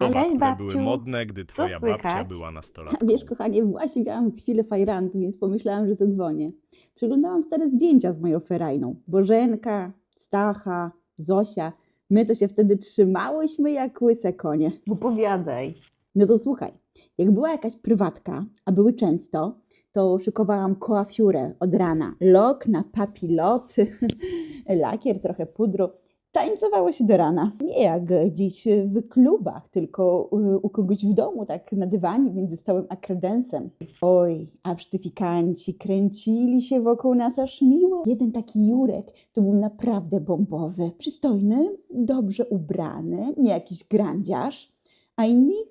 Cześć, które babciu. były modne, gdy twoja babcia słychać? była nastolatką. wiesz, kochanie, właśnie miałam chwilę fajrantu, więc pomyślałam, że zadzwonię. Przeglądałam stare zdjęcia z moją ferajną. Bożenka, Stacha, Zosia. My to się wtedy trzymałyśmy jak łyse konie. Opowiadaj. No to słuchaj, jak była jakaś prywatka, a były często, to szykowałam koafiurę od rana. Lok na papiloty, lakier, trochę pudru. Tańcowało się do rana. Nie jak dziś w klubach, tylko y, u kogoś w domu, tak na dywanie między stołem a kredensem. Oj, a sztyfikanci kręcili się wokół nas aż miło. Jeden taki Jurek to był naprawdę bombowy. Przystojny, dobrze ubrany, nie jakiś grandziarz. A inni?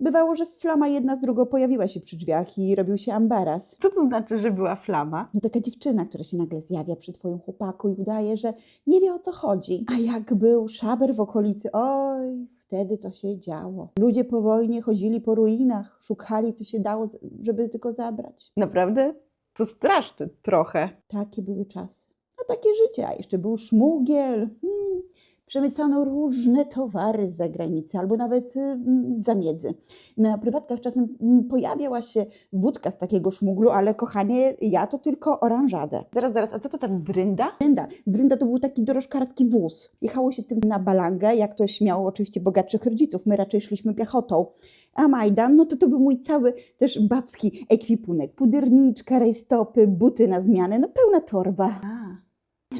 Bywało, że flama jedna z drugą pojawiła się przy drzwiach i robił się ambaras. Co to znaczy, że była flama? No taka dziewczyna, która się nagle zjawia przy twoim chłopaku i udaje, że nie wie o co chodzi. A jak był szaber w okolicy, oj, wtedy to się działo. Ludzie po wojnie chodzili po ruinach, szukali co się dało, żeby tylko zabrać. Naprawdę? To straszne trochę. Takie były czasy. No takie życie, a jeszcze był szmugiel. Hmm. Przemycano różne towary z zagranicy albo nawet y, z zamiedzy. Na prywatkach czasem pojawiała się wódka z takiego szmuglu, ale kochanie, ja to tylko oranżadę. Zaraz, zaraz, a co to ta drynda? Drynda. Drynda to był taki dorożkarski wóz. Jechało się tym na balangę, jak ktoś miał oczywiście bogatszych rodziców. My raczej szliśmy piechotą. A Majdan, no to to był mój cały też babski ekwipunek. Puderniczka, rejstopy, buty na zmianę, no pełna torba.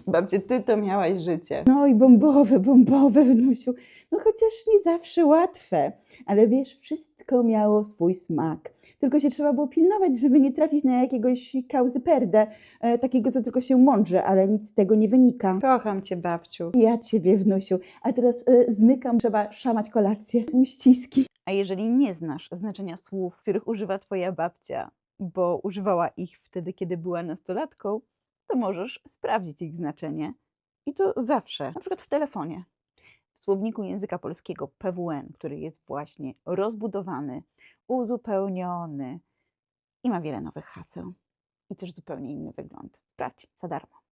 Babcie, ty to miałaś życie. No i bombowe, bombowe, wnusiu. No chociaż nie zawsze łatwe, ale wiesz, wszystko miało swój smak. Tylko się trzeba było pilnować, żeby nie trafić na jakiegoś kauzyperdę, e, takiego, co tylko się mądrze, ale nic z tego nie wynika. Kocham cię, babciu. Ja ciebie, wnusiu. A teraz e, zmykam, trzeba szamać kolację. Uściski. A jeżeli nie znasz znaczenia słów, których używa twoja babcia, bo używała ich wtedy, kiedy była nastolatką, to możesz sprawdzić ich znaczenie. I to zawsze, na przykład w telefonie. W słowniku języka polskiego PWN, który jest właśnie rozbudowany, uzupełniony i ma wiele nowych haseł i też zupełnie inny wygląd. Sprawdź za darmo.